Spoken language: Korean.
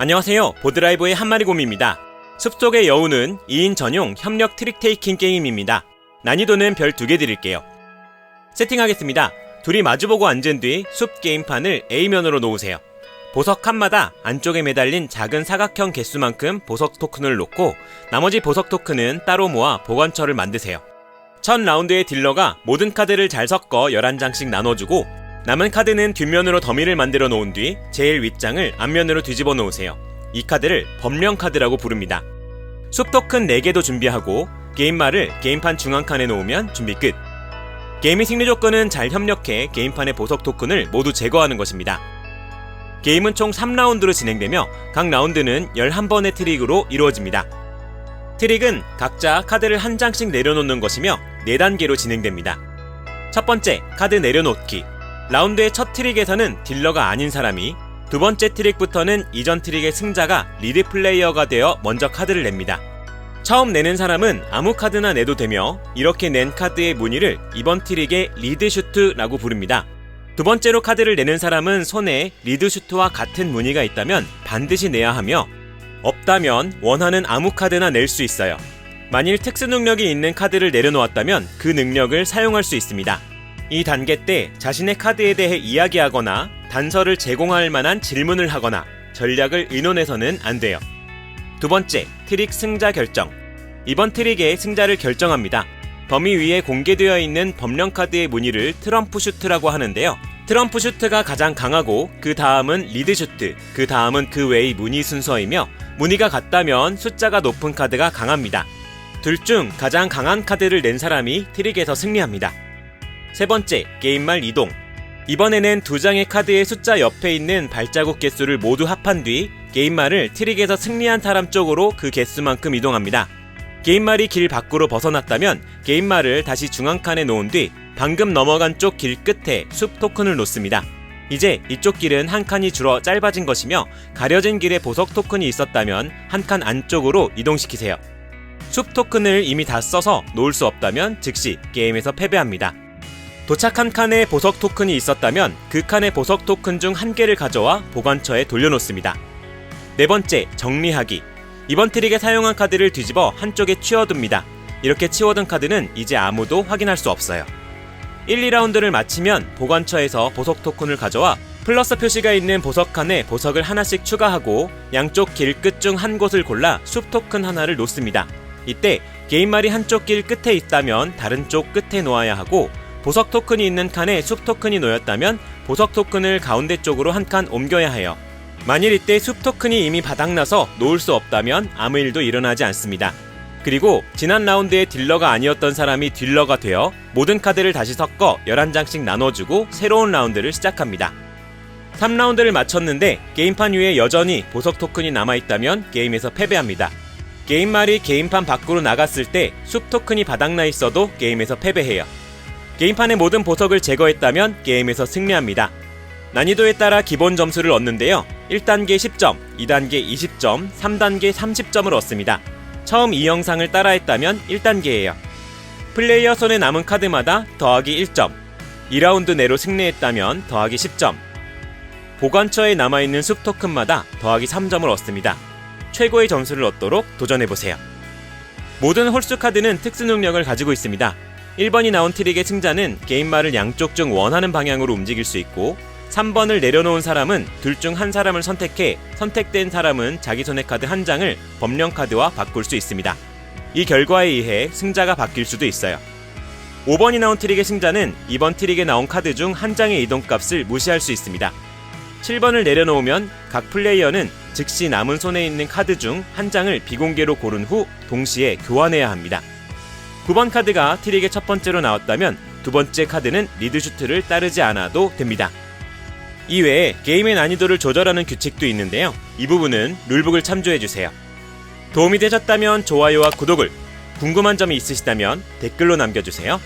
안녕하세요. 보드라이브의 한마리 곰입니다. 숲속의 여우는 2인 전용 협력 트릭 테이킹 게임입니다. 난이도는 별두개 드릴게요. 세팅하겠습니다. 둘이 마주보고 앉은 뒤 숲 게임판을 A면으로 놓으세요. 보석 칸마다 안쪽에 매달린 작은 사각형 개수만큼 보석 토큰을 놓고 나머지 보석 토큰은 따로 모아 보관처를 만드세요. 첫 라운드의 딜러가 모든 카드를 잘 섞어 11장씩 나눠주고 남은 카드는 뒷면으로 더미를 만들어 놓은 뒤 제일 윗장을 앞면으로 뒤집어 놓으세요. 이 카드를 법령 카드라고 부릅니다. 숲 토큰 4개도 준비하고 게임말을 게임판 중앙칸에 놓으면 준비 끝. 게임의 승리 조건은 잘 협력해 게임판의 보석 토큰을 모두 제거하는 것입니다. 게임은 총 3라운드로 진행되며 각 라운드는 11번의 트릭으로 이루어집니다. 트릭은 각자 카드를 한 장씩 내려놓는 것이며 4단계로 진행됩니다. 첫 번째, 카드 내려놓기. 라운드의 첫 트릭에서는 딜러가 아닌 사람이 두 번째 트릭부터는 이전 트릭의 승자가 리드 플레이어가 되어 먼저 카드를 냅니다. 처음 내는 사람은 아무 카드나 내도 되며 이렇게 낸 카드의 무늬를 이번 트릭의 리드 슈트라고 부릅니다. 두 번째로 카드를 내는 사람은 손에 리드 슈트와 같은 무늬가 있다면 반드시 내야 하며 없다면 원하는 아무 카드나 낼 수 있어요. 만일 특수 능력이 있는 카드를 내려놓았다면 그 능력을 사용할 수 있습니다. 이 단계 때 자신의 카드에 대해 이야기하거나 단서를 제공할 만한 질문을 하거나 전략을 의논해서는 안 돼요. 두 번째, 트릭 승자 결정. 이번 트릭의 승자를 결정합니다. 범위 위에 공개되어 있는 법령 카드의 무늬를 트럼프 슈트라고 하는데요. 트럼프 슈트가 가장 강하고 그 다음은 리드 슈트, 그 다음은 그 외의 무늬 순서이며 무늬가 같다면 숫자가 높은 카드가 강합니다. 둘 중 가장 강한 카드를 낸 사람이 트릭에서 승리합니다. 세 번째, 게임 말 이동. 이번에는 두 장의 카드의 숫자 옆에 있는 발자국 개수를 모두 합한 뒤 게임 말을 트릭에서 승리한 사람 쪽으로 그 개수만큼 이동합니다. 게임 말이 길 밖으로 벗어났다면 게임 말을 다시 중앙칸에 놓은 뒤 방금 넘어간 쪽 길 끝에 숲 토큰을 놓습니다. 이제 이쪽 길은 한 칸이 줄어 짧아진 것이며 가려진 길에 보석 토큰이 있었다면 한 칸 안쪽으로 이동시키세요. 숲 토큰을 이미 다 써서 놓을 수 없다면 즉시 게임에서 패배합니다. 도착한 칸에 보석 토큰이 있었다면 그 칸의 보석 토큰 중 한 개를 가져와 보관처에 돌려놓습니다. 네 번째, 정리하기. 이번 트릭에 사용한 카드를 뒤집어 한쪽에 치워둡니다. 이렇게 치워둔 카드는 이제 아무도 확인할 수 없어요. 1, 2라운드를 마치면 보관처에서 보석 토큰을 가져와 플러스 표시가 있는 보석 칸에 보석을 하나씩 추가하고 양쪽 길 끝 중 한 곳을 골라 숲 토큰 하나를 놓습니다. 이때 게임말이 한쪽 길 끝에 있다면 다른 쪽 끝에 놓아야 하고 보석 토큰이 있는 칸에 숲 토큰이 놓였다면 보석 토큰을 가운데 쪽으로 한 칸 옮겨야 해요. 만일 이때 숲 토큰이 이미 바닥나서 놓을 수 없다면 아무 일도 일어나지 않습니다. 그리고 지난 라운드에 딜러가 아니었던 사람이 딜러가 되어 모든 카드를 다시 섞어 11장씩 나눠주고 새로운 라운드를 시작합니다. 3라운드를 마쳤는데 게임판 위에 여전히 보석 토큰이 남아있다면 게임에서 패배합니다. 게임 말이 게임판 밖으로 나갔을 때 숲 토큰이 바닥나 있어도 게임에서 패배해요. 게임판의 모든 보석을 제거했다면 게임에서 승리합니다. 난이도에 따라 기본 점수를 얻는데요. 1단계 10점, 2단계 20점, 3단계 30점을 얻습니다. 처음 이 영상을 따라했다면 1단계예요. 플레이어 손에 남은 카드마다 더하기 1점, 2라운드 내로 승리했다면 더하기 10점, 보관처에 남아있는 숲 토큰마다 더하기 3점을 얻습니다. 최고의 점수를 얻도록 도전해보세요. 모든 홀수 카드는 특수 능력을 가지고 있습니다. 1번이 나온 트릭의 승자는 게임말을 양쪽 중 원하는 방향으로 움직일 수 있고 3번을 내려놓은 사람은 둘 중 한 사람을 선택해 선택된 사람은 자기 손의 카드 한 장을 법령 카드와 바꿀 수 있습니다. 이 결과에 의해 승자가 바뀔 수도 있어요. 5번이 나온 트릭의 승자는 이번 트릭에 나온 카드 중 한 장의 이동값을 무시할 수 있습니다. 7번을 내려놓으면 각 플레이어는 즉시 남은 손에 있는 카드 중 한 장을 비공개로 고른 후 동시에 교환해야 합니다. 9번 카드가 트릭의 첫 번째로 나왔다면 두 번째 카드는 리드슈트를 따르지 않아도 됩니다. 이외에 게임의 난이도를 조절하는 규칙도 있는데요. 이 부분은 룰북을 참조해주세요. 도움이 되셨다면 좋아요와 구독을, 궁금한 점이 있으시다면 댓글로 남겨주세요.